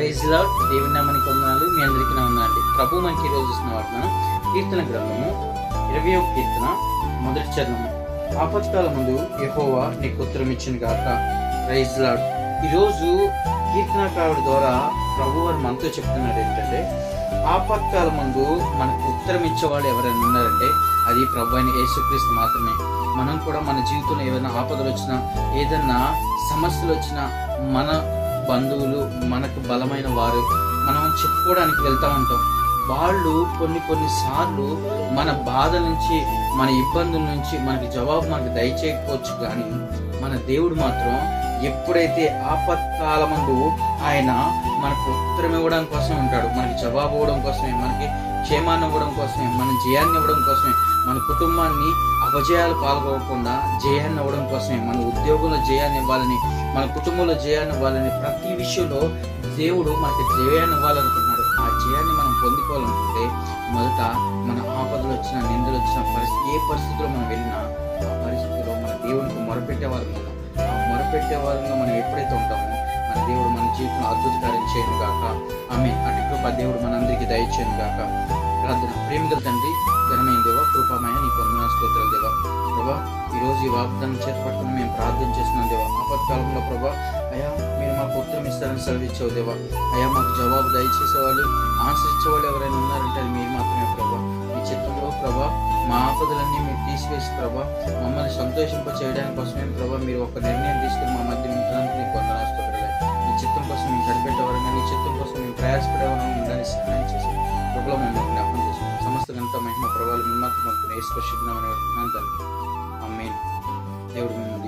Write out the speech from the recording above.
Praise lord దేవుని నామని కొందనాలు మీ అందరికీ నా ఉందండి ప్రభు మనకి ఈరోజు చూసిన వాటిన కీర్తన గ్రంథము ఇరవై ఒక కీర్తన మొదటి చరణము. ఆపత్కాల ముందు యహోవా నీకు ఉత్తరం ఇచ్చిన గాక ప్రైజ్ లాడ్. ఈరోజు కీర్తనకారుడు ద్వారా ప్రభు వారు మనతో చెప్తున్నాడు ఏంటంటే ఆపత్కాల ముందు మనకు ఉత్తరం ఇచ్చేవాళ్ళు ఎవరైనా ఉన్నారంటే అది ప్రభు అయిన యేసుక్రీస్తు మాత్రమే. మనం కూడా మన జీవితంలో ఏదైనా ఆపదలు వచ్చినా ఏదైనా సమస్యలు వచ్చినా మన బంధువులు మనకు బలమైన వారు. మనం చెప్పుకోవడానికి వెళ్తూ ఉంటాం. వాళ్ళు కొన్ని కొన్ని సార్లు మన బాధ నుంచి మన ఇబ్బందుల నుంచి మనకి జవాబు మనకు దయచేయకపోవచ్చు కానీ మన దేవుడు మాత్రం ఎప్పుడైతే ఆపత్కాలమందు ఆయన మనకు ఉత్తరం ఇవ్వడం కోసమే ఉంటాడు. మనకి జవాబు ఇవ్వడం కోసమే మనకి క్షేమాన్ని ఇవ్వడం కోసమే మన జయాన్ని ఇవ్వడం కోసమే మన కుటుంబాన్ని అపజయాలు పాల్గొనకుండా జయాన్ని ఇవ్వడం కోసమే మన ఉద్యోగంలో జయాన్ని ఇవ్వాలని మన కుటుంబంలో జయాన్ని ఇవ్వాలని ప్రతి విషయంలో దేవుడు మనకి జయాన్ని ఇవ్వాలనుకున్నాడు ఆ జయాన్ని మనం పొందుకోవాలనుకుంటే మొదట మన ఆపదలు వచ్చిన నిందలు వచ్చిన పరిస్థితి ఏ పరిస్థితిలో మనం వెళ్ళినా ఆ పరిస్థితిలో మన దేవునికి మొరపెట్టే వారు ఆ మొరపెట్టే వారంగా మనం ఎప్పుడైతే ఉంటామో జీవితం దేవుడు చేయను గాక. ఆమె అటు కృప దేవుడు మనందరికీ దయచేయను గాక. ప్రార్థన. ప్రేమిగల తండ్రి ఘనమైన దేవ కృపమయ నీ పొందిన స్తోత్రాలు దేవ. ప్రభా ఈరోజు ఈ వాగ్దానం చేపట్టుకుని మేము ప్రార్థన చేస్తున్నాం దేవా. ఆపత్కాలంలో ప్రభా అయా మీరు మాకు ఉత్తరం ఇస్తారని సెలవిచ్చావు దేవా. అయా మాకు జవాబు దయచేసేవాళ్ళు ఆశ్రయించేవాళ్ళు ఎవరైనా ఉన్నారంటే అది మీరు మాత్రమే ప్రభా. మీ చిత్తంలో ప్రభా మా ఆపదలన్నీ మీరు తీసివేసి ప్రభా మమ్మల్ని సంతోషింప చేయడానికి కోసమే ప్రభా మీరు ఒక నిర్ణయం తీసుకుని మమ్మల్ని నీ చిత్తం కోసం మేము ప్రయాసపడే ప్రయాసపడేవారం దాన్ని సహాయం చేసి కృపలో మేము జ్ఞాపకం చేసుకున్నాం. సమస్త గంట మహిమ ప్రభావాలు మీ మాత్రం వేసుకొచ్చినామని తండ్రి. అమ్మేన్ దేవుడు మిమ్మల్ని